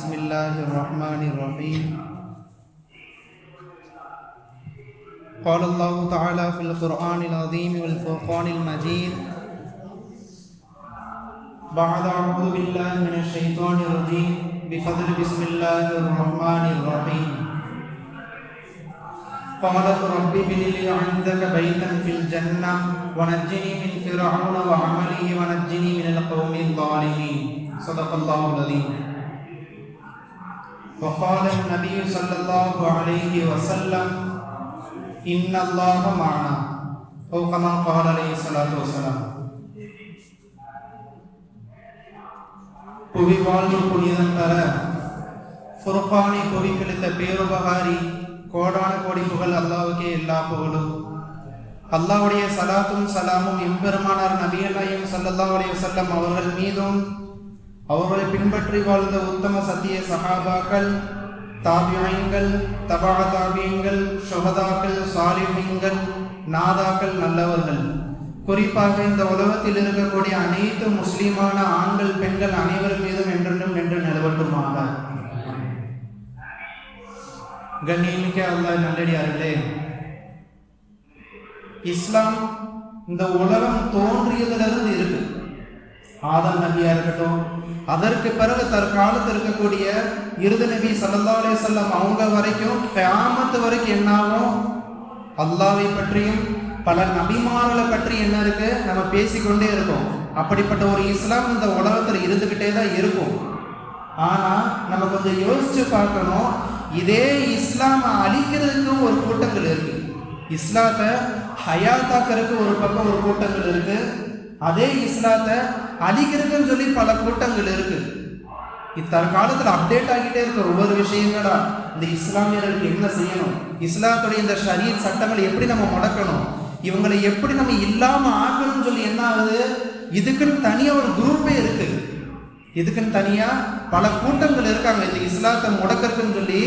بسم الله الرحمن الرحيم. قال الله تعالى في القرآن العظيم والفرقان المجيد بعد أعوذ بالله من الشيطان الرجيم. بفضل بسم الله الرحمن الرحيم. قالت رب ابن لي عندك بيتا في الجنة ونجني من فرعون وعمله ونجني من القوم الظالمين. صدق الله العظيم. وقال النبي صلى الله عليه وسلم إن الله معنا أو كما قال عليه الصلاة والسلام புவி வாழ்வு புனிதம் தர ஃபுர்கானை புவி கழித்த பேருபகாரி கோடான கோடி புகழ் அல்லாவுக்கே எல்லா புகழும் அல்லாவுடைய சலாத்தும் சலாமும் எம்பெருமானார் நபியல்லாயும் சல்லல்லாஹு அலைஹி வஸல்லம் அவர்கள் மீதும் அவர்களை பின்பற்றி வாழ்ந்த உத்தம சத்திய சகாபாக்கள் தாபியங்கள் தபா தாபியங்கள் சுகதாக்கள் சாலிஹீன்கள் நாதாக்கள் நல்லவர்கள். குறிப்பாக இந்த உலகத்தில் இருக்கக்கூடிய அனைத்து முஸ்லீமான ஆண்கள் பெண்கள் அனைவர் மீதும் என்றென்றும் நின்று நிலவட்டுமாக கண்ணியமிக்க அல்லாஹ் நல்லடியார்களே இஸ்லாம் இந்த உலகம் தோன்றியதிலிருந்து இருக்கு. ஆதம் நபியா இருக்கட்டும். அதற்கு பிறகு தற்காலத்தில் இருக்கக்கூடிய இருது நபி சல்லா அலைஹி அவங்க வரைக்கும் கியாமத்து வரைக்கும் என்னாகும் அல்லாவை பற்றியும் பல நபிமார்களை பற்றி என்ன இருக்கு? நம்ம பேசிக்கொண்டே இருக்கோம். அப்படிப்பட்ட ஒரு இஸ்லாம் இந்த உலகத்தில் இருந்துக்கிட்டே தான் இருக்கும். ஆனால் நம்ம கொஞ்சம் யோசிச்சு பார்க்கணும். இதே இஸ்லாமை அழிக்கிறதுக்கும் ஒரு கூட்டங்கள் இருக்கு. இஸ்லாத்தை ஹயாத்தாக்கிறதுக்கு ஒரு பக்கம் ஒரு கூட்டங்கள் இருக்குது அதே இஸ்லாத்தை அழிக்கிறதுன்னு சொல்லி பல கூட்டங்கள் இருக்கு. இத்தற்காலத்தில் அப்டேட் ஆகிட்டே இருக்க ஒவ்வொரு விஷயங்களா? இந்த இஸ்லாமியர்களுக்கு என்ன செய்யணும்? இஸ்லாத்துடைய இந்த ஷரீர் சட்டங்களை எப்படி நம்ம முடக்கணும்? இவங்களை எப்படி நம்ம இல்லாம ஆக்கணும்னு சொல்லி என்ன ஆகுது? இதுக்குன்னு தனியா ஒரு குரூப்பே இருக்கு. இதுக்குன்னு தனியா பல கூட்டங்கள் இருக்காங்க. இந்த இஸ்லாத்தை முடக்கிறதுன்னு சொல்லி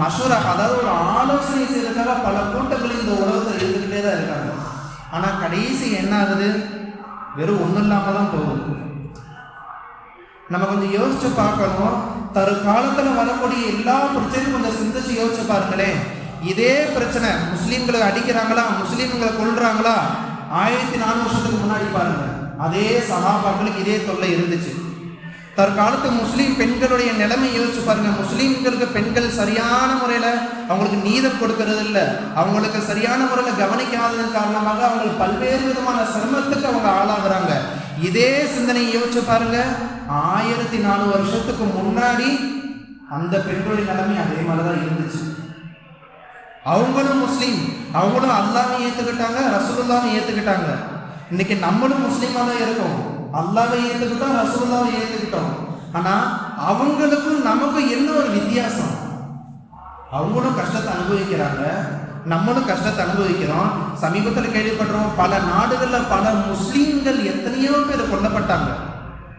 மசூரா அதாவது ஒரு ஆலோசனை செய்யறதுக்காக பல கூட்டங்கள் இந்த உலகத்தில் இருந்துகிட்டே தான் இருக்காங்க. ஆனா கடைசி என்ன ஆகுது? வெறும் ஒன்றும் இல்லாமல் தான் போகுது. நம்ம கொஞ்சம் யோசிச்சு பார்க்கணும். தற்காலத்தில் வரக்கூடிய எல்லா பிரச்சனையும் கொஞ்சம் சிந்திச்சு யோசிச்சு பாருங்களேன். இதே பிரச்சனை முஸ்லீம்களை அடிக்கிறாங்களா முஸ்லீம்களை கொள்றாங்களா ஆயிரத்தி நாலு வருஷத்துக்கு முன்னாடி பாருங்க. அதே சகாபாக்களுக்கு இதே தொல்லை இருந்துச்சு. தற்காலத்து முஸ்லீம் பெண்களுடைய நிலைமை யோசிச்சு பாருங்க. முஸ்லீம்களுக்கு பெண்கள் சரியான முறையில் அவங்களுக்கு நீதம் கொடுக்கறது இல்லை அவங்களுக்கு சரியான முறையில் கவனிக்காததன் காரணமாக அவங்க பல்வேறு விதமான சிரமத்துக்கு அவங்க இதே சிந்தனை யோசிச்சு பாருங்க. ஆயிரத்தி நாலு வருஷத்துக்கு முன்னாடி அந்த பெண்களுடைய நிலைமை அதே மாதிரி தான் இருந்துச்சு. அவங்களும் முஸ்லீம். அவங்களும் அல்லாவை ஏற்றுக்கிட்டாங்க ரசூலுல்லாவை ஏற்றுக்கிட்டாங்க இன்னைக்கு நம்மளும் முஸ்லீமாக தான் இருக்கோம். அல்லாவை ஏற்றுக்கிட்டோம் ரசூலுல்லாவை ஏற்றுக்கிட்டோம் ஆனால் அவங்களுக்கும் நமக்கும் என்ன ஒரு வித்தியாசம்? அவங்களும் கஷ்டத்தை அனுபவிக்கிறாங்க. நம்மளும் கஷ்டத்தை அனுபவிக்கிறோம். சமீபத்தில் கேள்விப்படுறோம் பல நாடுகளில் பல முஸ்லீம்கள் எத்தனையோ பேர் கொல்லப்பட்டாங்க.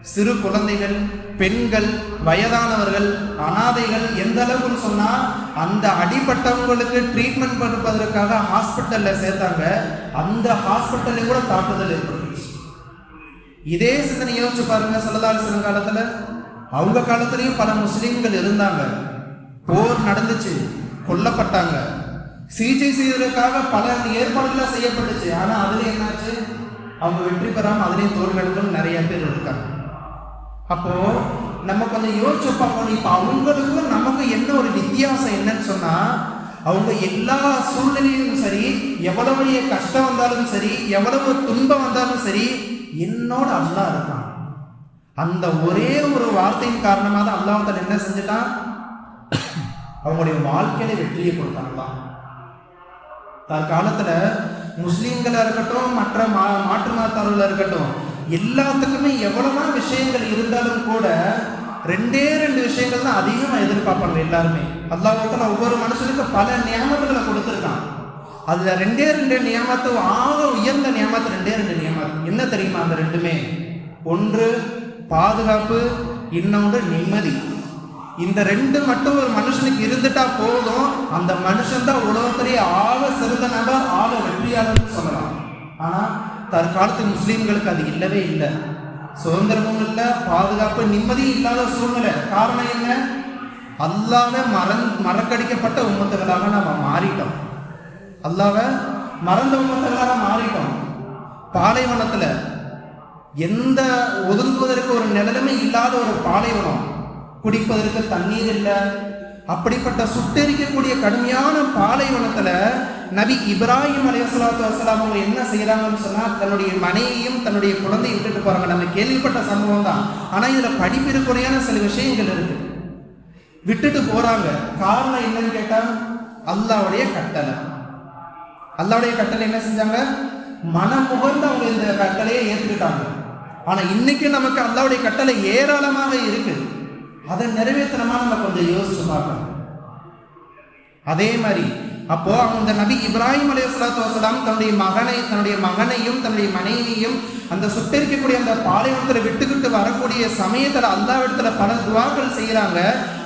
சிறு குழந்தைகள் பெண்கள் வயதானவர்கள் அனாதைகள் எந்த அளவுக்கு சொன்னா அந்த அடிப்பட்டவங்களுக்கு ட்ரீட்மெண்ட் கொடுப்பதற்காக ஹாஸ்பிட்டல்ல சேர்த்தாங்க. அந்த ஹாஸ்பிட்டல்ல கூட தாக்குதல் ஏற்பட்டுச்சு. இதே சிந்தனை யோசிச்சு பாருங்க சல்லதால் சில காலத்துல. அவங்க காலத்திலையும் பல முஸ்லீம்கள் இருந்தாங்க. போர் நடந்துச்சு கொல்லப்பட்டாங்க. சிகிச்சை செய்வதற்காக பல ஏற்பாடுகளாக செய்யப்பட்டுச்சு. ஆனால் அதுலேயும் என்னாச்சு? அவங்க வெற்றி பெறாமல் அதுலேயும் தோல்வியடைந்தும் நிறைய பேர் இருக்காங்க. அப்போ நம்ம கொஞ்சம் யோசிச்சு பார்க்கணும். இப்போ அவங்களுக்கும் நமக்கும் என்ன ஒரு வித்தியாசம் என்னன்னு சொன்னால் அவங்க எல்லா சூழ்நிலையிலும் சரி எவ்வளவு கஷ்டம் வந்தாலும் சரி எவ்வளவு துன்பம் வந்தாலும் சரி என்னோட அல்லா இருக்கான். அந்த ஒரே ஒரு வார்த்தையின் காரணமாக தான் அல்லாஹ் என்ன செஞ்சுட்டான்? அவங்களுடைய வாழ்க்கையில வெற்றியை கொடுத்தாங்களாம் தற்காலத்துல முஸ்லீம்களா இருக்கட்டும் மற்ற மா மாற்று மதத்தாளர்களா இருக்கட்டும் எல்லாத்துக்குமே எவ்வளவுதான் விஷயங்கள் இருந்தாலும் கூட ரெண்டே ரெண்டு விஷயங்கள் தான் அதிகமாக எதிர்பார்ப்பாங்க எல்லாருமே. அல்லாஹால ஒவ்வொரு மனுஷனுக்கும் பல நியமங்களை கொடுத்துருக்கான். அதுல ரெண்டே ரெண்டு நியமத்தை ஆக உயர்ந்த நியமத்து ரெண்டே ரெண்டு நியமம் என்ன தெரியுமா அந்த ரெண்டுமே? ஒன்று பாதுகாப்பு இன்னொன்று நிம்மதி. இந்த ரெண்டு மட்டும் ஒரு மனுஷனுக்கு இருந்துட்டா போதும். அந்த மனுஷன் தான் உலகத்திலேயே ஆக சிறந்த நபர் ஆக வெற்றியாளர்னு சொல்லலாம். ஆனா தற்காலத்து முஸ்லீம்களுக்கு அது இல்லவே இல்லை. சுதந்திரமும் இல்லை பாதுகாப்பு நிம்மதியும் இல்லாத சூழ்நிலை. காரணம் என்ன? அல்லாவை மறந் மறக்கடிக்கப்பட்ட உம்மத்துகளாக நம்ம மாறிட்டோம். அல்லாவை மறந்த உம்மத்துகளாக மாறிட்டோம். பாலைவனத்துல எந்த ஒதுங்குவதற்கு ஒரு நிழலுமே இல்லாத ஒரு பாலைவனம். குடிப்பதற்கு தண்ணீர் இல்லை. அப்படிப்பட்ட சுட்டெரிக்கக்கூடிய கடுமையான பாலைவனத்துல நபி இப்ராஹிம் அலையாத்து வசலாம் அவங்க என்ன செய்யறாங்கன்னு சொன்னா தன்னுடைய மனைவியும் தன்னுடைய குழந்தையை விட்டுட்டு போறாங்க. நம்ம கேள்விப்பட்ட சம்பவம் தான். ஆனா இதுல படிப்பிற்குறையான சில விஷயங்கள் இருக்கு. விட்டுட்டு போறாங்க. காரணம் என்னன்னு கேட்டா அல்லாவுடைய கட்டளை. அல்லாவுடைய கட்டளை என்ன செஞ்சாங்க? மனம் முகர்ந்து அவங்க இந்த கட்டளையை ஏற்றுக்கிட்டாங்க ஆனா இன்னைக்கு நமக்கு அல்லாவுடைய கட்டளை ஏராளமாக இருக்குது அதை நிறைவேற்றணுமா நம்ம கொஞ்சம் யோசிச்சு பார்க்கணும். அதே மாதிரி அப்போ அந்த நபி இப்ராஹிம் அலே வசலாம் தன்னுடைய மகனை தன்னுடைய மகனையும் தன்னுடைய மனைவியும் அந்த சுட்டரிக்கக்கூடிய அந்த பாலைவனத்தில் விட்டுக்கிட்டு வரக்கூடிய சமயத்தில் அல்லாவிடத்துல பல துவாக்கள் செய்கிறாங்க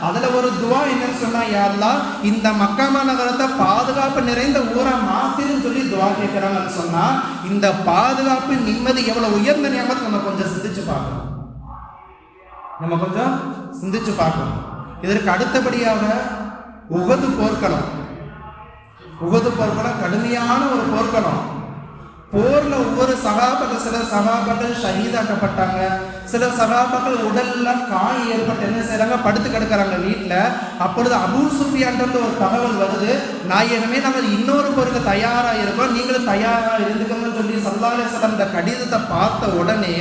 அதில் ஒரு துவா என்னன்னு சொன்னா யாரெல்லாம் இந்த மக்காமா நகரத்தை பாதுகாப்பு நிறைந்த ஊரா மாத்திரும் சொல்லி துவா கேட்குறாங்கன்னு சொன்னா இந்த பாதுகாப்பு நிம்மதி எவ்வளவு உயர்ந்த நியமத்தை நம்ம கொஞ்சம் சிந்திச்சு பார்க்கணும். நம்ம கொஞ்சம் சிந்திச்சு பார்க்கணும். இதற்கு அடுத்தபடியாக உகது போர்க்களம். உகது போர்க்களம் கடுமையான ஒரு போர்க்களம். போர்ல ஒவ்வொரு சகாபர்கள் சில சகாபர்கள் ஷஹீதாக்கப்பட்டாங்க. சில சகாபர்கள் உடல்ல காய் ஏற்பட்டு என்ன செய்யறாங்க படுத்து கிடக்குறாங்க வீட்டில் அப்பொழுது அபு சுஃபியான்ட்டு ஒரு தகவல் வருது. நாயகமே நாங்கள் இன்னொரு போருக்கு தயாரா இருக்கோம். நீங்களும் தயாரா இருந்துக்கோங்கன்னு சொல்லி சல்லாலே சலம் இந்த கடிதத்தை பார்த்த உடனே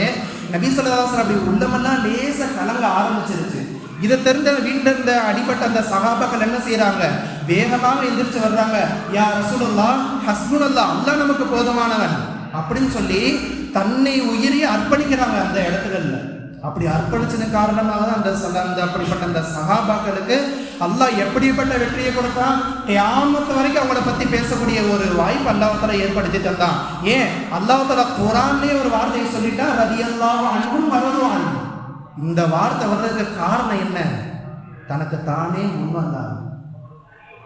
நபி சொல்லதாசன் அப்படி உள்ளமெல்லாம் லேச கலங்க ஆரம்பிச்சிருச்சு. இதை தெரிந்த வீட்டில் இருந்த அடிபட்ட அந்த சகாபாக்கள் என்ன செய்யறாங்க வேகமாக எந்திரிச்சு வர்றாங்க. யா ரசூலல்லா ஹஸ்புனல்லா அல்லா நமக்கு போதுமானவன். அப்படின்னு சொல்லி தன்னை உயிரி அர்ப்பணிக்கிறாங்க அந்த இடத்துகள்ல. அப்படி அர்ப்பணிச்சது காரணமாக தான் அந்த ச- அந்த அப்படிப்பட்ட அந்த சகாபாக்களுக்கு அல்லாஹ் எப்படிப்பட்ட வெற்றியை கொடுத்தான்? கியாமத்து வரைக்கும் அவங்கள பத்தி பேசக்கூடிய ஒரு வாய்ப்பு அல்லாஹால ஏற்படுத்தி தந்தான். ஏன்? அல்லாஹால குரான்லயே ஒரு வார்த்தையை சொல்லிட்டா ரதி அல்லாஹ் அன்பும் வரதும் இந்த வார்த்தை வர்றதுக்கு காரணம் என்ன? தனக்கு தானே முன்வந்தான்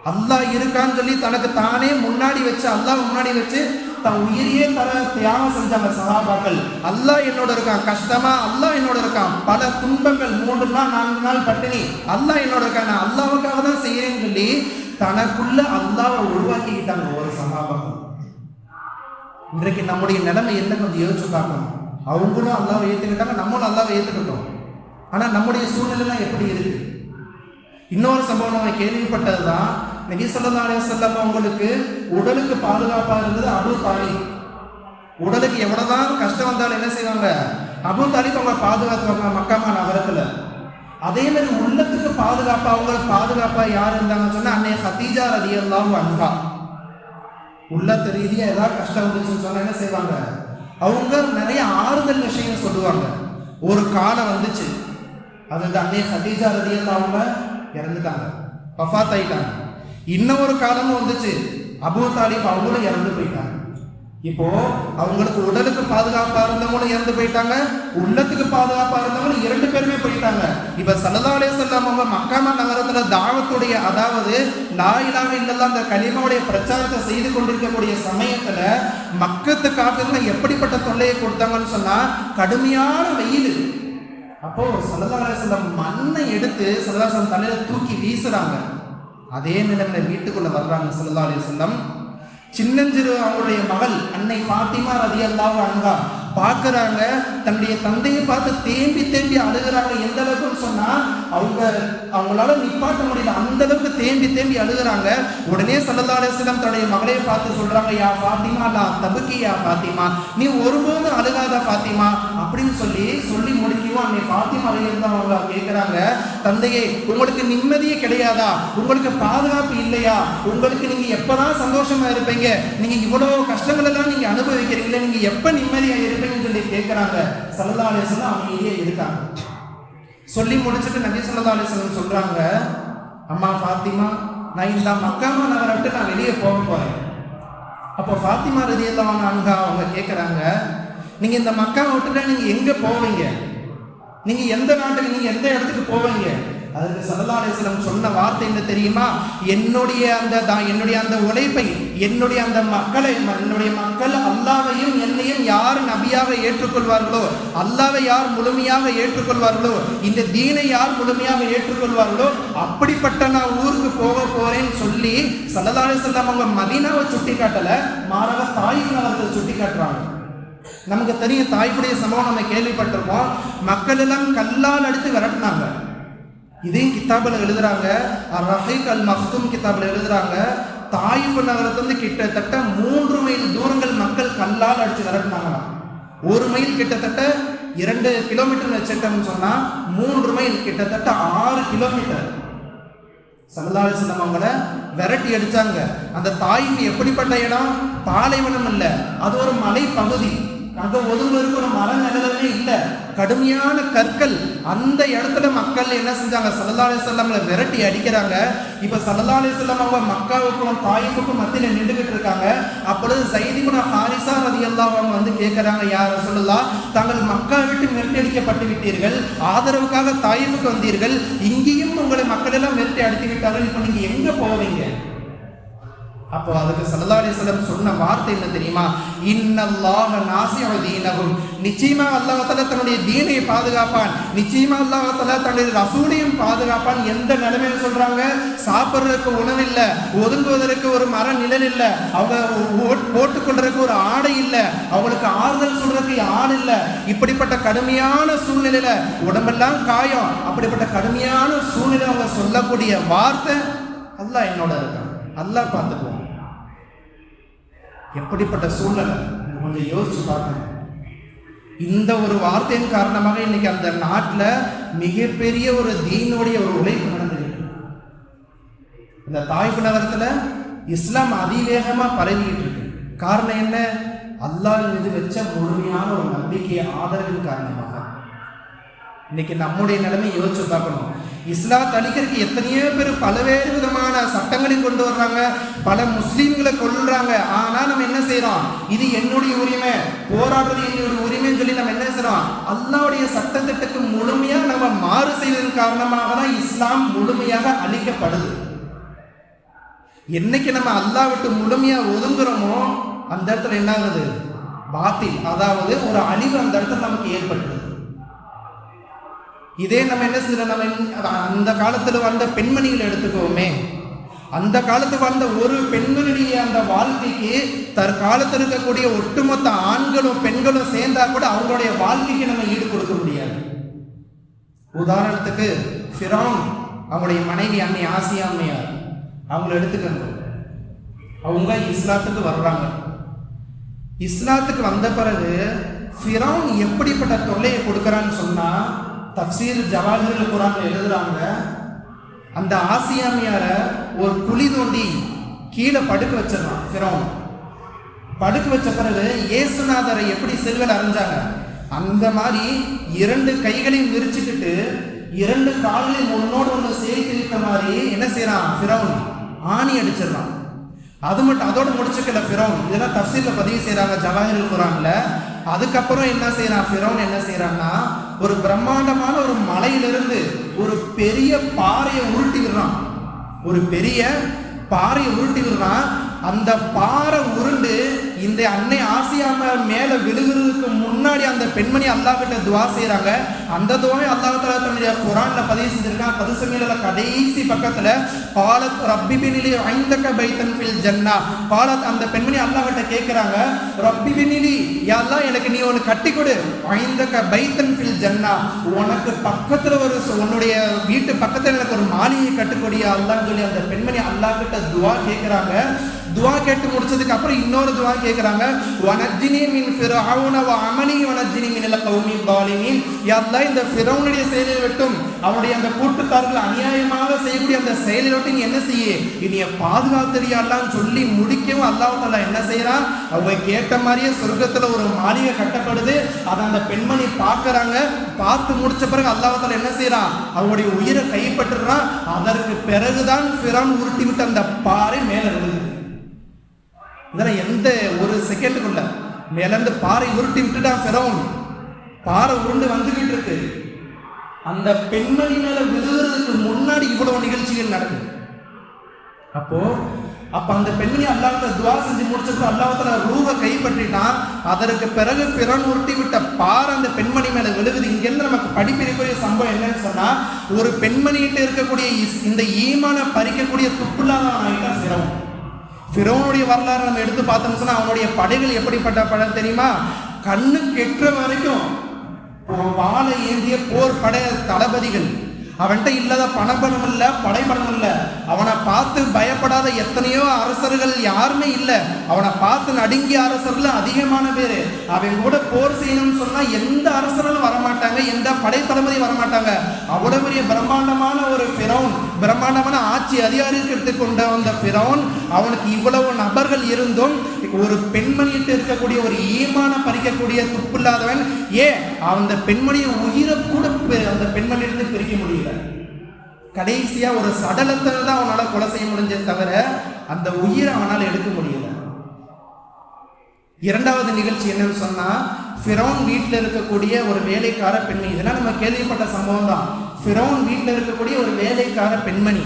அல்லாஹ் இருக்கான்னு சொல்லி தனக்கு தானே முன்னாடி வச்சு அல்லாஹ் முன்னாடி வச்சு தன் உயிரையே தர தியாகம் செஞ்சாங்க சகாபாக்கள் அல்லாஹ் என்னோட இருக்கான் கஷ்டமா? அல்லாஹ் என்னோட இருக்கான். பல துன்பங்கள் மூன்று நாள் நான்கு நாள் பட்டினி. அல்லாஹ் என்னோட இருக்கான்? நான் அல்லாவுக்காக தான் செய்யறேன்னு சொல்லி தனக்குள்ள அல்லாவை உருவாக்கிக்கிட்டாங்க ஒரு சகாபாக்கள். இன்றைக்கு நம்முடைய நிலைமை என்ன கொஞ்சம் யோசிச்சு பார்க்கணும். அவங்களும் அல்லாவை ஏற்றுக்கிட்டாங்க நம்மளும் அல்லாவை ஏற்றுக்கிட்டோம் ஆனால் நம்முடைய சூழ்நிலைலாம் எப்படி இருக்கு? இன்னொரு சம்பவம் நம்ம கேள்விப்பட்டது தான் நபி சொல்லா அலைஹி வஸல்லம் அவங்களுக்கு உடலுக்கு பாதுகாப்பாக இருந்தது அபு தாலிப். உடலுக்கு எவ்வளோதான் கஷ்டம் வந்தாலும் என்ன செய்வாங்க? அபு தாலிப் அவங்க பாதுகாத்துவாங்க மக்காமா நகரத்தில். அதே மாதிரி உள்ளத்துக்கு பாதுகாப்பாக அவங்களுக்கு பாதுகாப்பாக யார் இருந்தாங்கன்னு சொன்னால் அன்னை ஹதீஜா ரலியல்லாஹு அன்ஹா. உள்ளத்து ரீதியாக ஏதாவது கஷ்டம் வந்துச்சுன்னு சொன்னால் என்ன செய்வாங்க? அவங்க நிறைய ஆறுதல் விஷயம் சொல்லுவாங்க. ஒரு காலம் வந்துச்சு. அது அந்த அன்னை ஹதீஜா ரதியல்லா அவங்க இறந்துட்டாங்க. வஃபாத் ஆயிட்டாங்க. இன்னொரு காலமும் வந்துச்சு. அபூ தாலிப் அவங்களும் இறந்து போயிட்டாங்க. இப்போ அவங்களுக்கு உடலுக்கு பாதுகாப்பா இருந்தவங்களும் இறந்து போயிட்டாங்க. உள்ளத்துக்கு பாதுகாப்பா இருந்தவங்களும் இரண்டு பேருமே போயிட்டாங்க. இப்ப சல்லல்லாஹு அலைஹி அவங்க மக்காமா நகரத்துல தாவத்துடைய அதாவது லா இல்லாம இல்லல்லாஹ் அந்த கலிமாவுடைய பிரச்சாரத்தை செய்து கொண்டிருக்கக்கூடிய சமயத்துல மக்கத்து காப்பிருந்த எப்படிப்பட்ட தொல்லையை கொடுத்தாங்கன்னு சொன்னா கடுமையான வெயில். அப்போ சல்லல்லாஹு செல்லம் மண்ணை எடுத்து சல்லல்லாஹு தலையில தூக்கி வீசுறாங்க. அதே நிலைமையில வீட்டுக்குள்ள வர்றாங்க சல்லல்லாஹு அலி சொல்லம் சின்னஞ்சிறு அவங்களுடைய மகள் அன்னை பாத்திமா ரதி ரதியல்லாஹு அன்ஹா பார்க்குறாங்க. தன்னுடைய தந்தையை பார்த்து தேம்பி தேம்பி அழுகுறாங்க. எந்த அளவுக்குன்னு சொன்னா அவங்க அவங்களால நிப்பாட்ட முடியல. அந்த அளவுக்கு தேம்பி தேம்பி அழுகுறாங்க. உடனே சல்லல்லாஹு அலைஹி தன்னுடைய மகளையை பார்த்து சொல்றாங்க யா ஃபாத்திமா நான் தபுக்கி யா ஃபாத்திமா. நீ ஒருபோதும் அழுகாத ஃபாத்திமா. அப்படின்னு சொல்லி சொல்லி முடிக்கவும் அன்னை ஃபாத்திமா அலையிருந்து அவங்க கேட்குறாங்க தந்தையே உங்களுக்கு நிம்மதியே கிடையாதா? உங்களுக்கு பாதுகாப்பு இல்லையா? உங்களுக்கு நீங்க எப்பதான் சந்தோஷமா இருப்பீங்க? நீங்க இவ்வளவு கஷ்டங்கள் எல்லாம் நீங்க அனுபவிக்கிறீங்களே நீங்க எப்ப நிம்மதியா இருப்பீங்கன்னு சொல்லி கேட்குறாங்க சரதாலேசன் அலிஸ்லாம் அமைதியே இருக்காங்க. சொல்லி முடிச்சுட்டு நபி சல்லா சொல்றாங்க அம்மா ஃபாத்திமா நான் இந்த மக்காமா நகரை விட்டு நான் வெளியே போக போறேன். அப்போ ஃபாத்திமா ரதியல்லாஹு அவங்க கேட்குறாங்க நீங்க இந்த மக்காவை விட்டுட்டா நீங்க எங்க போவீங்க? நீங்க எந்த நாட்டுக்கு நீங்க எந்த இடத்துக்கு போவீங்க? அதுக்கு சல்லல்லாஹு சொன்ன வார்த்தை என்ன தெரியுமா? என்னுடைய அந்த தான் என்னுடைய அந்த உழைப்பை என்னுடைய அந்த மக்களை என்னுடைய மக்கள் அல்லாவையும் என்னையும் யார் நபியாக ஏற்றுக்கொள்வார்களோ அல்லாவை யார் முழுமையாக ஏற்றுக்கொள்வார்களோ இந்த தீனை யார் முழுமையாக ஏற்றுக்கொள்வார்களோ அப்படிப்பட்ட நான் ஊருக்கு போக போறேன்னு சொல்லி சல்லல்லாஹு செல்லம் அவங்க மதீனாவை சுட்டி காட்டல மாறாக தாயிஃப் நகரத்தை சுட்டி காட்டுறாங்க நமக்கு தெரியும் தாய்ப்புடைய சம்பவம் நம்ம கேள்விப்பட்டிருப்போம். மக்கள் எல்லாம் கல்லால் அடித்து விரட்டினாங்க. இதையும் கித்தாபில் எழுதுறாங்க. ரஹீக் அல் மஹ்தும் கித்தாபில் எழுதுறாங்க. தாய்ப்பு நகரத்துலேருந்து கிட்டத்தட்ட மூன்று மைல் தூரங்கள் மக்கள் கல்லால் அடித்து விரட்டினாங்களாம் ஒரு மைல் கிட்டத்தட்ட இரண்டு கிலோமீட்டர் வச்சுட்டோம்னு சொன்னா மூன்று மைல் கிட்டத்தட்ட ஆறு கிலோமீட்டர். சல்லல்லாஹு அலைஹி அவங்கள விரட்டி அடிச்சாங்க. அந்த தாய்ப்பு எப்படிப்பட்ட இடம்? பாலைவனம் இல்ல. அது ஒரு மலை பகுதி அங்க ஒதுங்குவதற்கு ஒரு மர நிழலே இல்லை. கடுமையான கற்கள். அந்த இடத்துல மக்கள் என்ன செஞ்சாங்க? சல்லல்லாஹு அலைஹி வஸல்லம்ல விரட்டி அடிக்கிறாங்க. இப்ப சல்லல்லாஹு அலைஹி வஸல்லம் அவங்க மக்காவுக்கும் தாயிஃபுக்கும் மத்தியில நின்றுகிட்டு இருக்காங்க. அப்பொழுது சைதிகுன ஹாரிசா ரலியல்லாஹு அவங்க வந்து கேட்குறாங்க யார் சொல்லலாம் தாங்கள் மக்கா விட்டு மிரட்டி அடிக்கப்பட்டு விட்டீர்கள். ஆதரவுக்காக தாயிஃபுக்கு வந்தீர்கள். இங்கேயும் உங்களை மக்கள் எல்லாம் அடித்து விட்டார்கள். இப்போ நீங்க எங்க போவீங்க? அப்போ அதுக்கு சல்லல்லாஹு சலம் சொன்ன வார்த்தை என்ன தெரியுமா? இன்னல்லாஹ நாசிஉ தீனகும் நிச்சயமா அல்லாஹ் தன்னுடைய தீனையை பாதுகாப்பான். நிச்சயமா அல்லாஹ் தன்னுடைய ரசூலையும் பாதுகாப்பான். எந்த நிலைமையில சொல்றாங்க? சாப்பிட்றதுக்கு உணவு இல்லை ஒதுங்குவதற்கு ஒரு மர நிழல் இல்லை அவங்க போட்டுக்கொள்றதுக்கு ஒரு ஆடை இல்லை அவங்களுக்கு ஆறுதல் சொல்றதுக்கு ஆள் இல்லை. இப்படிப்பட்ட கடுமையான சூழ்நிலையில உடம்பெல்லாம் காயம். அப்படிப்பட்ட கடுமையான சூழ்நிலை அவங்க சொல்லக்கூடிய வார்த்தை அல்லாஹ் என்னோட இருக்கான். அல்லாஹ் பார்த்துக்குவோம் எப்படிப்பட்ட சூழ்நிலை? கொஞ்சம் யோசிச்சு பார்க்கணும். இந்த ஒரு வார்த்தையின் காரணமாக இன்னைக்கு அந்த நாட்டில் மிகப்பெரிய ஒரு தீனுடைய ஒரு உழைப்பு நடந்துருக்கு. இந்த தாய்ப்பு நகரத்தில் இஸ்லாம் அதிவேகமாக பரவிக்கிட்டு இருக்கு. காரணம் என்ன? அல்லாஹ் மீது வச்ச முழுமையான ஒரு நம்பிக்கை ஆதரவின் காரணமாக. இன்னைக்கு நம்முடைய நிலைமை யோசிச்சு பார்க்கணும். இஸ்லாம் அழிக்கிறதுக்கு எத்தனையோ பேர் பல்வேறு விதமான சட்டங்களையும் கொண்டு வர்றாங்க. பல முஸ்லீம்களை கொள்றாங்க ஆனா நம்ம என்ன செய்யறோம் இது என்னுடைய உரிமை. போராடுறது என்னுடைய உரிமைன்னு சொல்லி நம்ம என்ன செய்யறோம் அல்லாவுடைய சட்டத்திட்டத்துக்கு முழுமையா நம்ம மாறு செய்வதன் காரணமாக தான் இஸ்லாம் முழுமையாக அழிக்கப்படுது. என்னைக்கு நம்ம அல்லாஹ் விட்டு முழுமையா ஒதுங்குறோமோ அந்த இடத்துல என்ன ஆகுது? பாத்தில். அதாவது ஒரு அழிவு அந்த இடத்துல நமக்கு ஏற்பட்டுது இதே நம்ம என்ன செய்யறோம்? நம்ம அந்த காலத்தில் வந்த பெண்மணிகளை எடுத்துக்கோமே. அந்த காலத்து வாழ்ந்த ஒரு பெண்மணியுடைய அந்த வாழ்க்கைக்கு தற்காலத்தில் இருக்கக்கூடிய ஒட்டுமொத்த ஆண்களும் பெண்களும் சேர்ந்தா கூட அவங்களுடைய வாழ்க்கைக்கு நம்ம ஈடு கொடுக்க முடியாது. உதாரணத்துக்கு ஃபிரான் அவங்களுடைய மனைவி அன்னை ஆசியா அம்மையார். அவங்கள எடுத்துக்கங்க. அவங்க இஸ்லாத்துக்கு வர்றாங்க. இஸ்லாத்துக்கு வந்த பிறகு ஃபிரான் எப்படிப்பட்ட தொல்லையை கொடுக்குறான்னு சொன்னால் தப்சீர் ஜவாஹிர் குரான் எழுதுறாங்க. அந்த ஆசியாமியார ஒரு குழி தோண்டி கீழே படுக்க வச்சிடறான் ஃபிரௌன். படுக்க வச்ச பிறகு இயேசுநாதரை எப்படி செல்வல் அரைஞ்சாங்க? அந்த மாதிரி இரண்டு கைகளையும் விரிச்சுக்கிட்டு இரண்டு கால்களையும் ஒன்னோடு ஒன்று சேர்த்து இருக்க மாதிரி என்ன செய்யறான்? ஃபிரௌன் ஆணி அடிச்சிடறான். அது மட்டும் அதோட முடிச்சுக்கல ஃபிரௌன். இதெல்லாம் தப்சீல்ல பதிவு செய்கிறாங்க ஜவாஹிர் குரான்ல. அதுக்கப்புறம் என்ன செய்யறான் ஃபிரௌன்? என்ன செய்யறான்னா ஒரு பிரம்மாண்டமான ஒரு மலையிலிருந்து ஒரு பெரிய பாறையை உருட்டி விடுறான். ஒரு பெரிய பாறையை உருட்டி விடுறான். அந்த பாறை உருண்டு இந்த அன்னை ஆசியாம மேல விழுகிறதுக்கு முன்னாடி அந்த பெண்மணி அல்லாஹ் கிட்ட துவா செய்கிறாங்க அந்த துவாவை அல்லாஹ் தஆலா தன்னுடைய குரான்ல பதிவு செஞ்சிருக்கான் பதுசமையில கடைசி பக்கத்துல பாலத் ரப்பி பினிலி ஐந்தக்க பைத்தன் ஃபில் ஜன்னா. பாலத் அந்த பெண்மணி அல்லாஹ் கிட்ட கேக்குறாங்க ரப்பி பினிலி எல்லாம் எனக்கு நீ ஒன்னு கட்டி கொடு. ஐந்தக்க பைத்தன் ஃபில் ஜன்னா. உனக்கு பக்கத்துல ஒரு உன்னுடைய வீட்டு பக்கத்துல எனக்கு ஒரு மாளிகை கட்டுக்கொடியா அல்லான்னு சொல்லி அந்த பெண்மணி அல்லாஹ் கிட்ட துவா கேட்குறாங்க துவா கேட்டு முடிச்சதுக்கு அப்புறம் இன்னொரு துவா கேட்குறாங்க வனஜினி மின் ஃபிரௌன வ அமலி வனஜினி மின் கௌமி பாலிமின். யாரெல்லாம் இந்த ஃபிரௌனுடைய செயலில் விட்டும். அவனுடைய அந்த கூட்டுக்காரர்கள் அநியாயமாக செய்யக்கூடிய அந்த செயலில் விட்டு நீ என்ன செய்ய? இனிய பாதுகாத்தறியாலாம் சொல்லி முடிக்கவும் அல்லாஹ் என்ன செய்யறான் அவங்க கேட்ட மாதிரியே சொர்க்கத்தில் ஒரு மாளிகை கட்டப்படுது. அதை அந்த பெண்மணி பார்க்குறாங்க. பார்த்து முடிச்ச பிறகு அல்லாஹ் என்ன செய்யறான் அவங்களுடைய உயிரை கைப்பற்றுறான் அதற்கு பிறகுதான் ஃபிரான் உருட்டி விட்டு அந்த பாறை மேலே விழுகுது. இதெல்லாம் எந்த ஒரு செகண்டுக்குள்ள மேலேருந்து பாறை உருட்டி விட்டுட்டான் ஃபெரௌன் பாறை உருண்டு வந்துகிட்டு இருக்கு அந்த பெண்மணி மேல விழுகிறதுக்கு முன்னாடி இவ்வளவு நிகழ்ச்சிகள் நடக்குது. அப்போ அப்ப அந்த பெண்மணி அல்லாத துவா செஞ்சு முடிச்சப்போ அல்லாஹ்ல ரூவை கைப்பற்றிட்டான். அதற்கு பிறகு பிறன் உருட்டி விட்ட பார் அந்த பெண்மணி மேல விழுகுது. இங்கேருந்து நமக்கு படிப்பினைக்குரிய சம்பவம் என்னன்னு சொன்னா ஒரு பெண்மணிகிட்ட இருக்கக்கூடிய இந்த ஈமான பறிக்கக்கூடிய துப்புலாதான் ஆகிட்டான் சிரமம் ஃபிரோனுடைய வரலாறு நம்ம எடுத்து பார்த்தோம்னு சொன்னால் அவனுடைய படைகள் எப்படிப்பட்ட படம் தெரியுமா? கண்ணு கெட்டுற வரைக்கும் வாழை ஏந்திய போர் படை தளபதிகள். அவன்கிட்ட இல்லாத பணபலம் இல்லை படைபலம் இல்லை. அவனை பார்த்து பயப்படாத எத்தனையோ அரசர்கள் யாருமே இல்லை. அவனை பார்த்து நடுங்கிய அரசர்கள் அதிகமான பேர். அவன் கூட போர் செய்யணும்னு சொன்னால் எந்த அரசர்களும் வரமாட்டாங்க எந்த படை தளபதி வரமாட்டாங்க. அவ்வளோ பெரிய பிரம்மாண்டமான ஒரு பிரவுன் பிரம்மாண்டமான ஆட்சி அதிகாரத்தை கொண்ட அந்த பிரவுன் அவனுக்கு இவ்வளவு நபர்கள் இருந்தும் ஒரு பெண்மணியிட்டு இருக்கக்கூடிய ஒரு ஈமான பறிக்கக்கூடிய துப்பில்லாதவன் ஏன்? அந்த பெண்மணியை உயிரை கூட அந்த பெண்மணியிலிருந்து பிரிக்க முடியல. கடைசியா ஒரு சடலத்தை தான் அவனால கொலை செய்ய முடிஞ்சது தவிர அந்த உயிரை அவனால எடுக்க முடியல. இரண்டாவது நிகழ்ச்சி என்னன்னு சொன்னா ஃபிரௌன் வீட்டில் இருக்கக்கூடிய ஒரு வேலைக்கார பெண்மணி. இதெல்லாம் நம்ம கேள்விப்பட்ட சம்பவம் தான். ஃபிரௌன் வீட்டில் இருக்கக்கூடிய ஒரு வேலைக்கார பெண்மணி.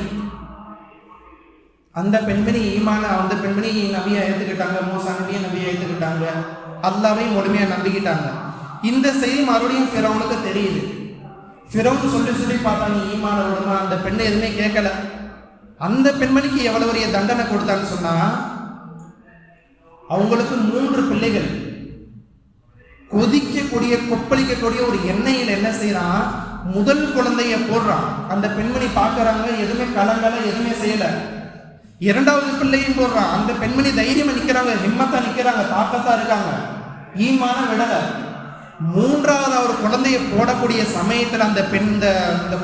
அந்த பெண்மணி ஈமான அந்த பெண்மணி நபியை ஏற்றுக்கிட்டாங்க மூசா நபியை நபியை ஏற்றுக்கிட்டாங்க அல்லாவையும் முழுமையாக நம்பிக்கிட்டாங்க. இந்த செய்தி மறுபடியும் ஃபிரௌனுக்கு தெரியுது. ஃபிரோன் சொல்லி சொல்லி பார்த்தாங்க ஈமான விடுமா அந்த பெண்ணை எதுவுமே கேட்கல. அந்த பெண்மணிக்கு எவ்வளவு பெரிய தண்டனை கொடுத்தான்னு சொன்னா அவங்களுக்கு மூன்று பிள்ளைகள். கொதிக்கக்கூடிய கொப்பளிக்கக்கூடிய ஒரு எண்ணெயில் என்ன செய்யறான் முதல் குழந்தைய போடுறான். அந்த பெண்மணி பார்க்கறாங்க எதுவுமே கலங்கல எதுவுமே செய்யல. இரண்டாவது பிள்ளையும் போடுறான். அந்த பெண்மணி தைரியமா நிக்கிறாங்க ஹிம்மத்தா நிக்கிறாங்க தாக்கத்தா இருக்காங்க. ஈமான விடலை. மூன்றாவது அவர் குழந்தையை போடக்கூடிய சமயத்தில் அந்த பெண் இந்த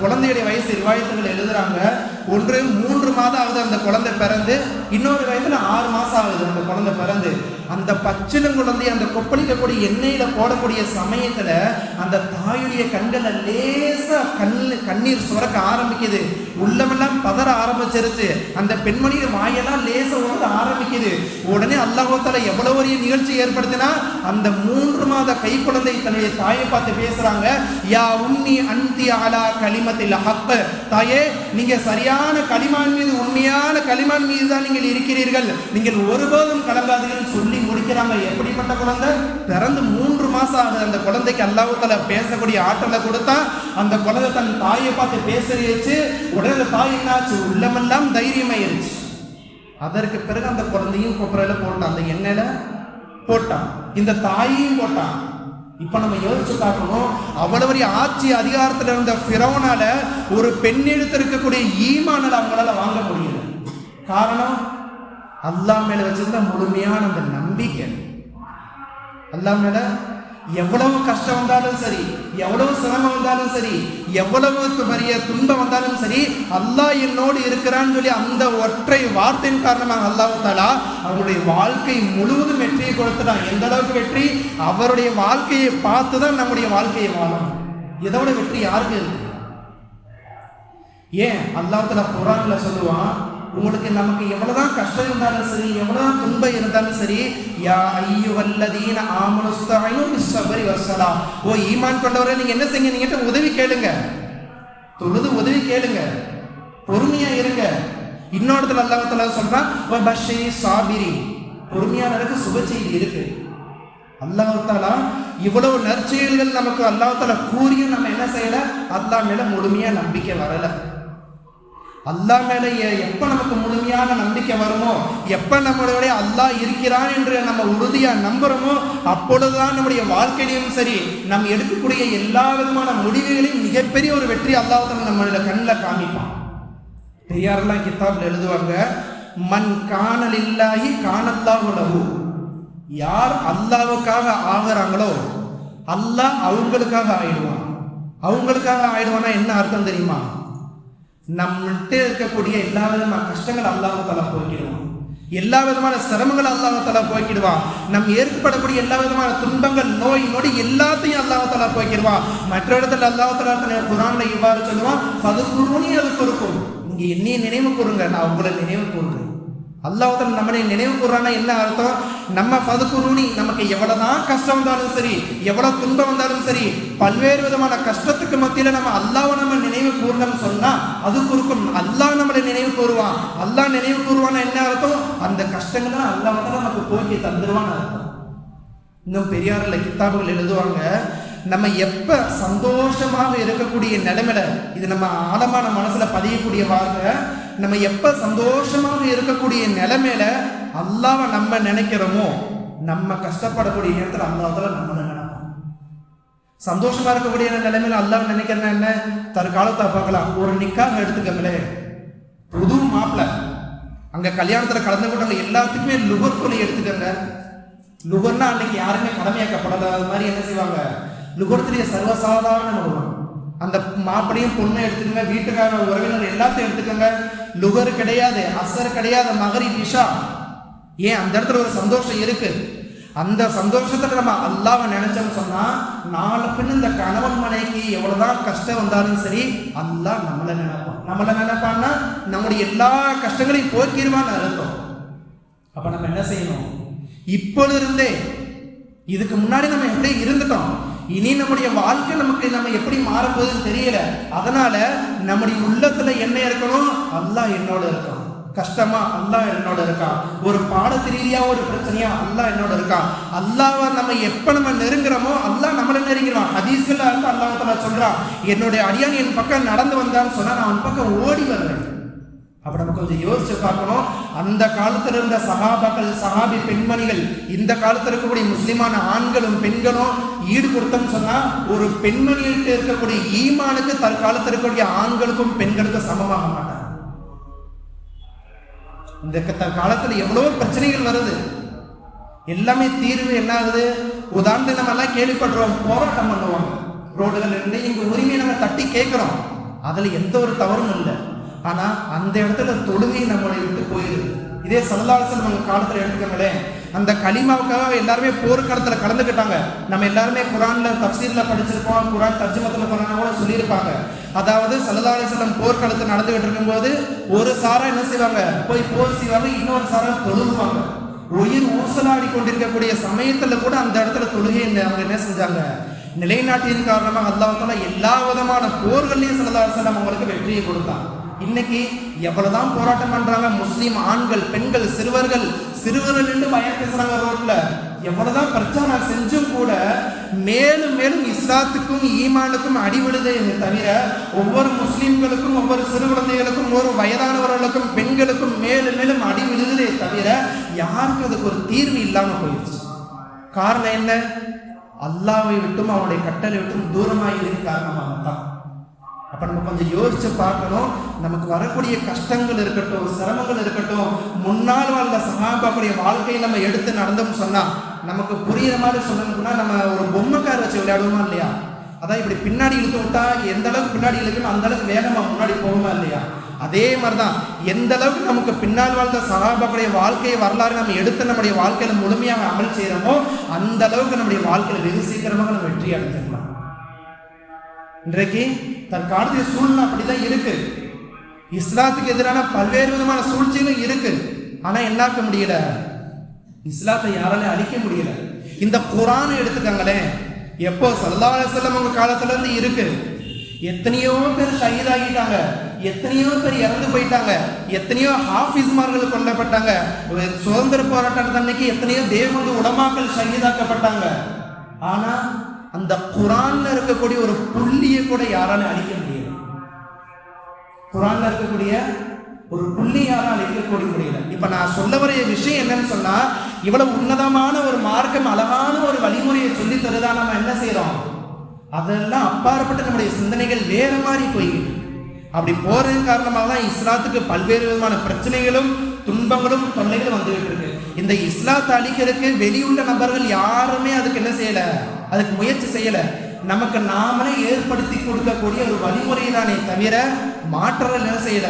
குழந்தையுடைய வயசு ரிவாயத்துகள் எழுதுறாங்க ஒன்று மூன்று மாதம் ஆகுது அந்த குழந்தை பிறந்து இன்னொரு வயதுல ஆறு மாசம் ஆகுது அந்த குழந்தை பிறந்து. அந்த பச்சிளங்குழந்தை அந்த கொப்பளிக்கக்கூடிய எண்ணெயில போடக்கூடிய சமயத்துல அந்த தாயுடைய கண்களை லேசா கண்ணு கண்ணீர் சுரக்க ஆரம்பிக்குது. உள்ளமெல்லாம் பதற ஆரம்பிச்சிருச்சு. அந்த பெண்மணிய வாயெல்லாம் லேச ஓட ஆரம்பிக்குது. உடனே அல்லாஹால எவ்வளவு பெரிய நிகழ்ச்சி ஏற்படுத்தினா அந்த மூன்று மாத கை குழந்தை தன்னுடைய தாயை பார்த்து பேசுறாங்க யா உன்னி அந்தி ஆலா களிமத்தில் ஹப்ப தாயே நீங்க சரியான களிமான் மீது உண்மையான களிமான் மீது தான் நீங்கள் இருக்கிறீர்கள். நீங்கள் ஒருபோதும் கலங்காதீர்கள் சொல்லி முடிக்கிறாங்க. எப்படிப்பட்ட குழந்தை? பிறந்து மூன்று மாசம் ஆகுது. அந்த குழந்தைக்கு அல்லாஹால பேசக்கூடிய ஆற்றலை கொடுத்தா அந்த குழந்தை தன் தாயை பார்த்து பேச உடனே தாய் என்னாச்சு? உள்ளமெல்லாம் தைரியமாயிருச்சு. அதற்கு பிறகு அந்த குழந்தையும் கொப்பரையில போட்டான். அந்த எண்ணெயில போட்டான். இந்த தாயையும் போட்டான். இப்ப நம்ம யோசிச்சு பார்க்கணும் அவ்வளவு பெரிய ஆட்சி அதிகாரத்துல இருந்த ஃபிரௌனால ஒரு பெண் இருக்கக்கூடிய ஈமானல் அவங்களால வாங்க முடியல. காரணம் அல்லாஹ் மேல வச்சிருந்த முழுமையான அந்த நம்பிக்கை. அல்லாஹ் மேல எவ்வளவு கஷ்டம் வந்தாலும் சரி எவ்வளவு சிரமம் வந்தாலும் சரி எவ்வளவு பெரிய துன்பம் வந்தாலும் சரி அல்லாஹ் என்னோடு இருக்கிறான்னு சொல்லி அந்த ஒற்றை வார்த்தையின் காரணமாக அல்லாஹ் தாலா அவருடைய வாழ்க்கை முழுவதும் வெற்றியை கொடுத்துட்டான். எந்த அளவுக்கு வெற்றி? அவருடைய வாழ்க்கையை பார்த்து தான் நம்முடைய வாழ்க்கையை வாழணும் இதோட வெற்றி யாருக்கு இருக்கு? ஏன்? அல்லாஹ் தலா குரான்ல சொல்லுவான் உங்களுக்கு நமக்கு எவ்வளவுதான் கஷ்டம் இருந்தாலும் சரி எவ்வளவுதான் துன்பம் இருந்தாலும் சரி யா ஐயுவல்லதீன ஆமனுஸ்தாயும் சபரி வஸ்ஸலா ஓ ஈமான் கொண்டவரை நீங்க என்ன செய்யுங்க? நீங்க உதவி கேளுங்க. தொழுது உதவி கேளுங்க. பொறுமையா இருங்க. இன்னொருத்தர் அல்லாஹ் சொல்றான் வ பஷ்ஷி சாபிரி பொறுமையானருக்கு சுப செய்தி இருக்கு. அல்லாஹாலா இவ்வளவு நற்செயல்கள் நமக்கு அல்லாஹாலா கூறியும் நம்ம என்ன செய்யல? அல்லா மேல முழுமையா நம்பிக்கை வரலை. அல்லாஹ் மேலே எப்போ எப்ப நமக்கு முழுமையான நம்பிக்கை வருமோ எப்ப நம்மளுடைய அல்லாஹ் இருக்கிறான் என்று நம்ம உறுதியாக நம்புகிறோமோ அப்பொழுதுதான் நம்முடைய வாழ்க்கையிலும் சரி நம்ம எடுக்கக்கூடிய எல்லா விதமான முடிவுகளையும் மிகப்பெரிய ஒரு வெற்றி அல்லாஹ் நம்மளோட கண்ணில் காமிப்பான். பெரியாரெல்லாம் கித்தாப்ல எழுதுவாங்க மண் காணலில்லாஹி காணல்லாஹு லஹு. யார் அல்லாவுக்காக ஆகுறாங்களோ அல்லாஹ் அவங்களுக்காக ஆயிடுவான். அவங்களுக்காக ஆயிடுவானா என்ன அர்த்தம் தெரியுமா? நம்மகிட்ட இருக்கக்கூடிய எல்லா விதமான கஷ்டங்கள் அல்லாஹ் தலா போக்கிடுவான். எல்லா விதமான சிரமங்கள் அல்லாஹ் தலா போக்கிடுவான். நம் ஏற்படக்கூடிய எல்லா விதமான துன்பங்கள் நோய் நொடி எல்லாத்தையும் அல்லாஹ் தலா போக்கிடுவான். மற்ற இடத்துல அல்லாஹ் குரான்ல இவ்வாறு சொல்லுவான் பதுக்குருனி அது கொடுக்கும் நீங்க என்னைய நினைவு கூறுங்க நான் உங்களை நினைவு கூறுறேன். அல்லாஹ் நம்மளை நினைவு கூறானா என்ன அர்த்தம்? நம்ம பதுக்குருணி நமக்கு எவ்வளவுதான் கஷ்டம் வந்தாலும் சரி எவ்வளவு துன்பம் வந்தாலும் சரி பல்வேறு விதமான கஷ்டத்துக்கு மத்தியில நம்ம அல்லாஹ்வை நம்ம நினைவு கூறணும்னு சொன்னா அது குறுக்கும். அல்லாஹ் நம்மளை நினைவு கூறுவான். அல்லாஹ் நினைவு கூறுவான்னா என்ன அர்த்தம்? அந்த கஷ்டங்களை அல்லாஹ் நமக்கு போக்கி தந்துருவான்னு அர்த்தம். இன்னும் பெரியாரில் கித்தாபுகள் எழுதுவாங்க நம்ம எப்போ சந்தோஷமாக இருக்கக்கூடிய நிலைமையில இது நம்ம ஆழமான மனசில் பதியக்கூடிய வார்த்தை நம்ம எப்போ சந்தோஷமாக இருக்கக்கூடிய நிலைமையில அல்லாவை நம்ம நினைக்கிறோமோ நம்ம கஷ்டப்படக்கூடிய நேரத்தில் அல்லாஹால நம்ம நினைப்போம் சந்தோஷமாக இருக்கக்கூடிய நிலைமையில அல்லாவை நினைக்கிறேன்னா என்ன? தற்காலத்தை பார்க்கலாம். ஒரு நிக்காக எடுத்துக்கங்களே. புது மாப்பிள்ள அங்கே கல்யாணத்தில் கலந்து கொண்டவங்க எல்லாத்துக்குமே லுகர் கொலை எடுத்துக்கங்க. லுகர்னா அன்னைக்கு யாருமே கடமையாக்கப்படாத மாதிரி என்ன செய்வாங்க? லுகர்த்துடைய சர்வசாதாரண முகம் அந்த மாப்பிளையும் பொண்ணை எடுத்துக்கோங்க வீட்டுக்கார உறவினர் எல்லாத்தையும் எடுத்துக்கோங்க. நுகர் கிடையாது அசர் கிடையாது மகரி விஷா ஏன்? அந்த இடத்துல ஒரு சந்தோஷம் இருக்கு. அந்த சந்தோஷத்துல நம்ம அல்லாவை நினைச்சோம்னு சொன்னா நாலு பின் இந்த கணவன் மனைக்கு எவ்வளவுதான் கஷ்டம் வந்தாலும் சரி அல்லா நம்மளை நினைப்பான். நம்மளை நினைப்பான்னா நம்முடைய எல்லா கஷ்டங்களையும் போக்கிடுவான்னு அர்த்தம். அப்ப நம்ம என்ன செய்யணும்? இப்பொழுது இருந்தே இதுக்கு முன்னாடி நம்ம எப்படி இருந்துட்டோம்? இனி நம்முடைய வாழ்க்கை நமக்கு நம்ம எப்படி மாறப்போகுதுன்னு தெரியல. அதனால நம்முடைய உள்ளத்துல என்ன இருக்கணும்? அல்லாஹ் என்னோட இருக்கான். கஷ்டமா? அல்லாஹ் என்னோட இருக்கான். ஒரு பாடத்து ரீதியா ஒரு பிரச்சனையா? அல்லாஹ் என்னோட இருக்கான். அல்லாவை நம்ம எப்ப நம்ம நெருங்குறோமோ அல்லா நம்மளை நெருங்கிறோம் ஹதீஸ்கள் இருந்து அல்லாஹ் சொல்றான் என்னுடைய அடியான் என் பக்கம் நடந்து வந்தான்னு சொன்னா நான் அவன் பக்கம் ஓடி வருவேன். அப்போ நம்ம கொஞ்சம் யோசிச்சு பார்க்கணும். அந்த காலத்தில் இருந்த சகாபாக்கள் சகாபி பெண்மணிகள் இந்த காலத்தில் இருக்கக்கூடிய முஸ்லிமான ஆண்களும் பெண்களும் ஈடு கொடுத்தோம்னு சொன்னால் ஒரு பெண்மணிகிட்ட இருக்கக்கூடிய ஈமானுக்கு தற்காலத்தில் இருக்கக்கூடிய ஆண்களுக்கும் பெண்களுக்கும் சமமாக மாட்டாங்க. இந்த க- எவ்வளவோ பிரச்சனைகள் வருது. எல்லாமே தீர்வு என்ன ஆகுது? உதாரணத்துக்கு நம்ம எல்லாம் கேள்விப்படுறோம் போராட்டம் பண்ணுவாங்க. ரோடுகள் இருந்து இங்கே உரிமையை நம்ம தட்டி கேட்குறோம். அதில் எந்த ஒரு தவறும் இல்லை. ஆனா அந்த இடத்துல தொழுகை நம்மளை விட்டு போயிருது இதே சல்லாசன் நம்ம காலத்துல எடுத்துக்கோங்களேன். அந்த களிமாவுக்காக எல்லாருமே போர்க்களத்துல கலந்துக்கிட்டாங்க நம்ம எல்லாருமே குரான்ல தப்சீர்ல படிச்சிருப்போம். குரான் தர்ஜுமத்துல குரான் கூட சொல்லியிருப்பாங்க. அதாவது சல்லா செல்லம் போர்க்களத்தில் நடந்துகிட்டு இருக்கும்போது ஒரு சாரா என்ன செய்வாங்க? போய் போர் செய்வாங்க இன்னொரு சாரா தொழுவாங்க உயிர் ஊசலாடி கொண்டிருக்கக்கூடிய சமயத்துல கூட அந்த இடத்துல தொழுகை அவங்க என்ன செஞ்சாங்க? நிலைநாட்டியின் காரணமாக அல்லாஹால எல்லா விதமான போர்கள்லையும் சல்லா அவங்களுக்கு வெற்றியை கொடுத்தான். இன்னைக்கு எவ்வளவுதான் போராட்டம் பண்றாங்க முஸ்லீம் ஆண்கள் பெண்கள் சிறுவர்கள் சிறுவர்கள் நின்று பயம் பேசுறாங்க ரோட்ல. எவ்வளவுதான் பிரச்சாரம் செஞ்சும் கூட மேலும் மேலும் இஸ்லாத்துக்கும் ஈமானுக்கும் அடிவிடுதே தவிர ஒவ்வொரு முஸ்லீம்களுக்கும் ஒவ்வொரு சிறு குழந்தைகளுக்கும் ஒரு வயதானவர்களுக்கும் பெண்களுக்கும் மேலும் மேலும் அடி தவிர யாருக்கும் அதுக்கு ஒரு தீர்வு இல்லாம போயிடுச்சு காரணம் என்ன? அல்லாவை விட்டும் அவனுடைய கட்டளை விட்டும் தூரமாக இருக்க காரணமாகத்தான் அப்போ நம்ம கொஞ்சம் யோசித்து பார்க்கணும். நமக்கு வரக்கூடிய கஷ்டங்கள் இருக்கட்டும் சிரமங்கள் இருக்கட்டும் முன்னால் வாழ்ந்த சகாபாக்குடைய வாழ்க்கையை நம்ம எடுத்து நடந்தோம்னு சொன்னால் நமக்கு புரியுற மாதிரி சொல்லணும்னா நம்ம ஒரு பொம்மைக்கார வச்சு விளையாடுவோமா இல்லையா? அதான் இப்படி பின்னாடி இழுத்து விட்டா எந்த அளவுக்கு பின்னாடி இழுக்கணும் அந்த அளவுக்கு வேகமாக முன்னாடி போகுமா இல்லையா? அதே மாதிரிதான் எந்த அளவுக்கு நமக்கு பின்னால் வாழ்ந்த சகாபாக்களுடைய வாழ்க்கை வரலாறு நம்ம எடுத்து நம்முடைய வாழ்க்கையில முழுமையாக அமல் செய்யறோமோ அந்த அளவுக்கு நம்முடைய வாழ்க்கையில வெகு சீக்கிரமாக நம்ம வெற்றி அடைஞ்சிருக்கலாம் இன்றைக்கு தற்காலத்திய சூழ்நிலை அப்படிதான் இருக்கு. இஸ்லாத்துக்கு எதிரான பல்வேறு விதமான சூழ்ச்சிகளும் இருக்கு. ஆனா என்னாக்க முடியல? இஸ்லாத்தை யாராலையும் அழிக்க முடியல. இந்த குரான் எடுத்துக்காங்களே. எப்போ சல்லா செல்லம் உங்க காலத்துல இருந்து இருக்கு. எத்தனையோ பேர் ஷஹீதாகிட்டாங்க. எத்தனையோ பேர் இறந்து போயிட்டாங்க. எத்தனையோ ஹாஃபிஸ்மார்கள் கொல்லப்பட்டாங்க. ஒரு சுதந்திர போராட்டத்து அன்னைக்கு எத்தனையோ தேவந்து உடமாக்கள் ஷஹீதாக்கப்பட்டாங்க ஆனா அந்த குரான்ல இருக்கக்கூடிய ஒரு புள்ளியை கூட யாராலும் அழிக்க முடியல. குரான்ல இருக்கக்கூடிய ஒரு புள்ளி யாரும் அழிக்கக்கூடிய முடியல. இப்ப நான் சொல்ல வர விஷயம் என்னன்னு சொன்னா இவ்வளவு உன்னதமான ஒரு மார்க்கம் அழகான ஒரு வழிமுறையை சொல்லி தருதா நம்ம என்ன செய்யறோம் அதெல்லாம் அப்பாற்பட்ட நம்முடைய சிந்தனைகள் வேற மாதிரி போய்கிட்டு அப்படி போறதன் காரணமாக தான் இஸ்லாத்துக்கு பல்வேறு விதமான பிரச்சனைகளும் துன்பங்களும் தொல்லைகளும் வந்துகிட்டு இருக்கு. இந்த இஸ்லாத்தை அழிக்கிறதுக்கு வெளியுள்ள நபர்கள் யாருமே அதுக்கு என்ன செய்யல? அதுக்கு முயற்சி செய்யல. நமக்கு நாமளே ஏற்படுத்தி கொடுக்கக்கூடிய ஒரு வழிமுறை தானே தவிர மாற்றங்கள் என்ன செய்யல?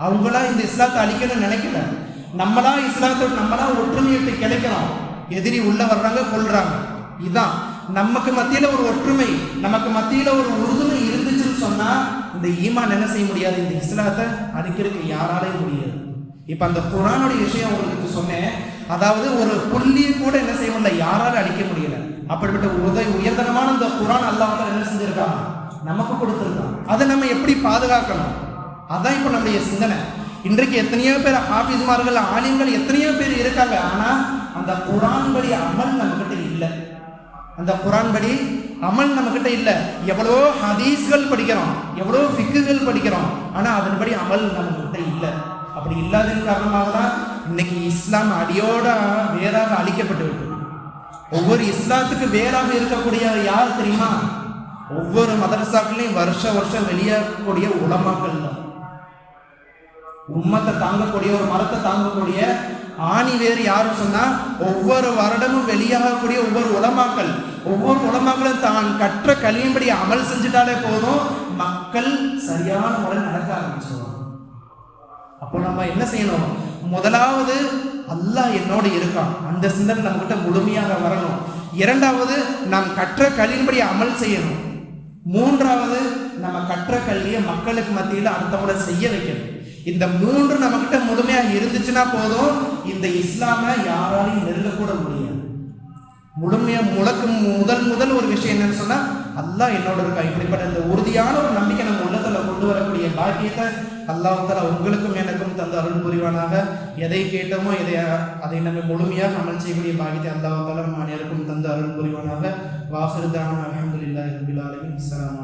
அவங்களா இந்த இஸ்லாத்தை அழிக்கணும்னு நினைக்கல. நம்மளா இஸ்லாத்தை நம்மளா ஒற்றுமையிட்டு கிடைக்கிறோம் எதிரி உள்ள வர்றாங்க கொள்றாங்க இதுதான் நமக்கு மத்தியில ஒரு ஒற்றுமை நமக்கு மத்தியில ஒரு உறுதுணை சொன்னா இந்த ஈமான் என்ன செய்ய முடியாது? இந்த இஸ்லாத்தை அழிக்கிறதுக்கு யாராலையும் முடியாது. இப்போ அந்த குரானுடைய விஷயம் உங்களுக்கு சொன்னேன். அதாவது ஒரு புள்ளி கூட என்ன செய்ய முடியல யாராலும் அழிக்க முடியல. அப்படிப்பட்ட உதவி உயர்தனமான இந்த குரான் அல்லாஹ் என்ன செஞ்சிருக்காங்க நமக்கு கொடுத்துருக்கான் அதை நம்ம எப்படி பாதுகாக்கணும்? அதான் இப்போ நம்முடைய சிந்தனை. இன்றைக்கு எத்தனையோ பேர் ஹாஃபிஸ்மார்கள் ஆலிம்கள் எத்தனையோ பேர் இருக்காங்க. ஆனா அந்த குரான் படி அமல் நம்மகிட்ட இல்லை. அந்த குரான் படி அமல் நம்மகிட்ட இல்லை. எவ்வளோ ஹதீஸ்கள் படிக்கிறோம் எவ்வளோ ஃபிக்குகள் படிக்கிறோம் ஆனா அதன்படி அமல் நம்மகிட்ட இல்லை. அப்படி இல்லாததன் காரணமாக தான் இன்னைக்கு இஸ்லாம் அடியோட வேறாக அழிக்கப்பட்டு விட்டது ஒவ்வொரு இஸ்லாத்துக்கு வேறாக இருக்கக்கூடிய யார் தெரியுமா? ஒவ்வொரு மதரசாக்களையும் வருஷ வருஷம் வெளியாகக்கூடிய உலமாக்கள் தான் உம்மத்தை தாங்கக்கூடிய ஒரு மரத்தை தாங்கக்கூடிய ஆணி வேறு யாரும் சொன்னால் ஒவ்வொரு வருடமும் வெளியாகக்கூடிய ஒவ்வொரு உலமாக்கள் ஒவ்வொரு உலமாக்களும் தான் கற்ற கல்வியின்படி அமல் செஞ்சுட்டாலே போதும் மக்கள் சரியான முறையில் நடக்க ஆரம்பிச்சிடுவாங்க அப்போ நம்ம என்ன செய்யணும்? முதலாவது அல்லாஹ் என்னோட இருக்கான். அந்த சிந்தனை நம்மகிட்ட முழுமையாக வரணும். இரண்டாவது நாம் கற்ற கல்வியின்படி அமல் செய்யணும். மூன்றாவது நம்ம கற்ற கல்வியை மக்களுக்கு மத்தியில் அடுத்தவங்களை செய்ய வைக்கணும். இந்த மூன்று நம்மகிட்ட முழுமையாக இருந்துச்சுன்னா போதும். இந்த இஸ்லாமை யாராலையும் நெருங்கக்கூட முடியாது. முழுமையாக முழக்கு முதல் முதல் ஒரு விஷயம் என்னன்னு சொன்னால் அல்லா என்னோட இருக்கா இப்படிப்பட்ட இந்த உறுதியான ஒரு நம்பிக்கை நம்ம உள்ளத்தில் கொண்டு வரக்கூடிய பாக்கியத்தை அல்லாஹால உங்களுக்கும் எனக்கும் தந்த அருள் புரிவானாக. எதை கேட்டோமோ எதை அதை நம்ம முழுமையாக அமல் செய்யக்கூடிய பாக்கியத்தை அல்லாஹால நம்ம அனைவருக்கும் தந்த அருள் புரிவானாக. வாசிருதான அலமதுல்லாஹி ரபில் ஆலமின். அஸ்ஸலாமு